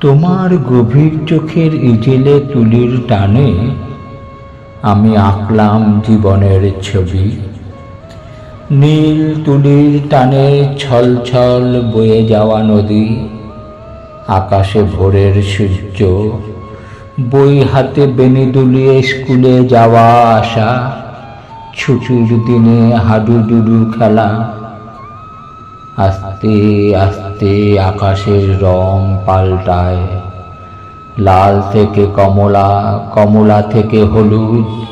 তোমার গভীর চোখের ইজেলে তুলির টানে আমি আঁকলাম জীবনের ছবি। নীল তুলির টানে ছল ছল বয়ে যাওয়া নদী, আকাশে ভোরের সূর্য, বই হাতে বেনি দুলিয়ে স্কুলে যাওয়া আসা ছুটির দিনে হাডুডুডু খেলা আস্তে আস্তে আকাশের রং পাল্টায়। লাল থেকে কমলা কমলা থেকে হলুদ।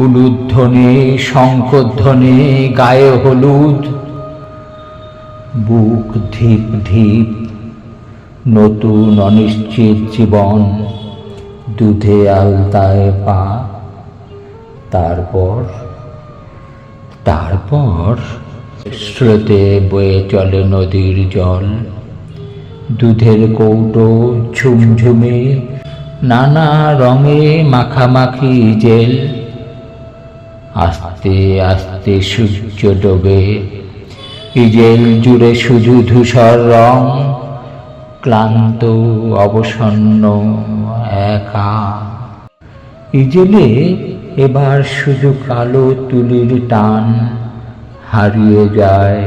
হলুদ উলুধ্বনি, শঙ্খধ্বনি, গায়ে হলুদ। বুক ধিপ ধিপ, নতুন অনিশ্চিত জীবন। দুধে আলতায় পা। তারপর তারপর স্রোতে বয়ে চলে নদীর জল। দুধের কৌটো ঝুমঝুমে, নানা রঙে মাখামাখি জেল। আস্তে আস্তে সূর্য ডোবে, ইজেল জুড়ে শুধু ধূসর রং। ক্লান্ত, অবসন্ন, একা। ইজেলে এবার শুধু কালো তুলির টান। হারিয়ে যায়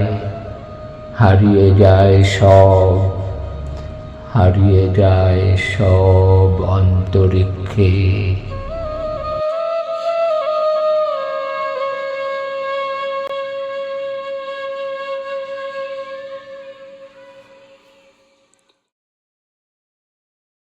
হারিয়ে যায় সব হারিয়ে যায় সব অন্তরিক্ষে।